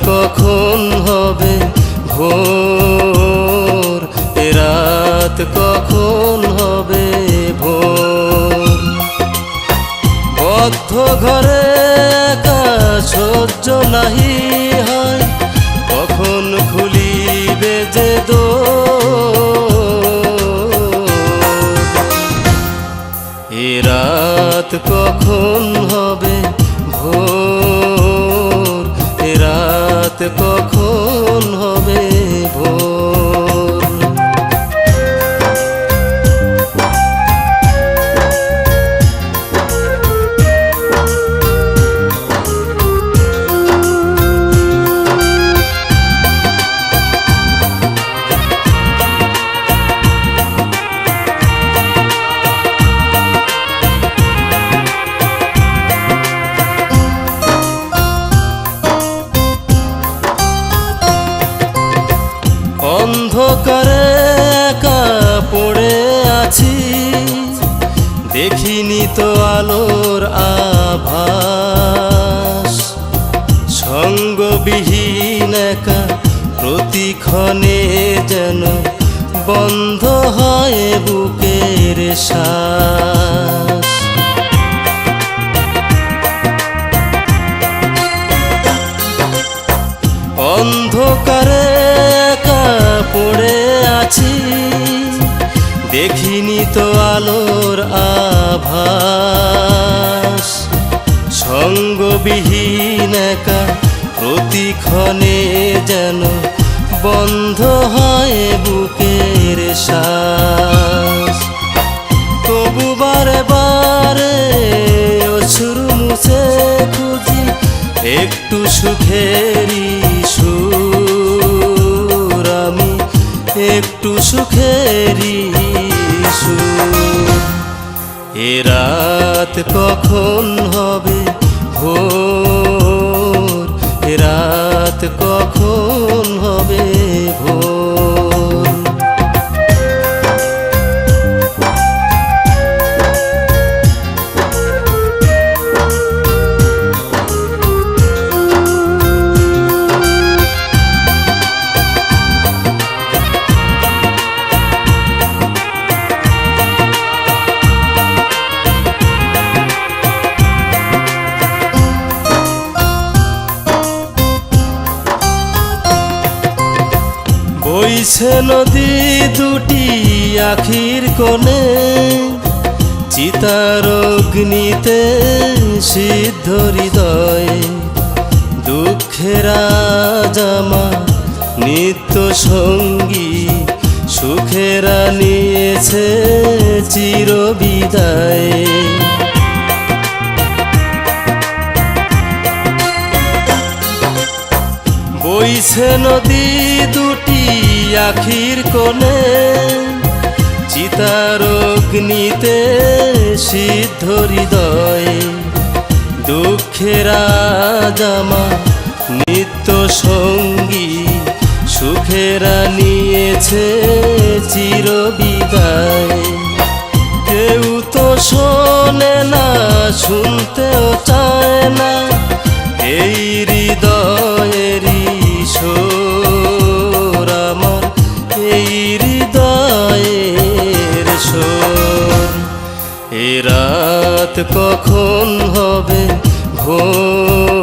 কখন হবে? ভোর। এ রাত কখন হবে? ভোর। বদ্ধ ঘরে একা সহ্য নাহি হয়। কখন খুলিবে যে দোর এ রাত কখন হবে? ভোর। কখন হবে দেখিনি তো আলোর আভাস। সঙ্গবিহীন একা প্রতিক্ষণে যেন বন্ধ হয় বুকের শ্বাস। দেখিনি তো আলোর আভাস। সঙ্গবিহীন একা প্রতিক্ষণে যেন বন্ধ হয় বুকের শ্বাস। তবু বারে বারে অশ্রু মুছে খুঁজি একটু সুখেরই সুর। আমি একটু সুখেরই এ রাত কখন হবে? ভোর বইছে নদী দুটি আখির কোণে। চিতার অগ্নিতে সিদ্ধ হৃদয়। দুঃখেরা জামা নিত্য সঙ্গী, সুখেরা নিয়েছে চির বইছে নদী দুটি আখির কোণে। চিতার অগ্নিতে সিদ্ধ হৃদয়। দুঃখেরা জামা নিত্য সঙ্গী। সুখেরা নিয়েছে চির বিদায় কেউ তো শোনে না, শুনতেও চায়। হৃদয়ের সোর। এ রাত কখন হবে ভোর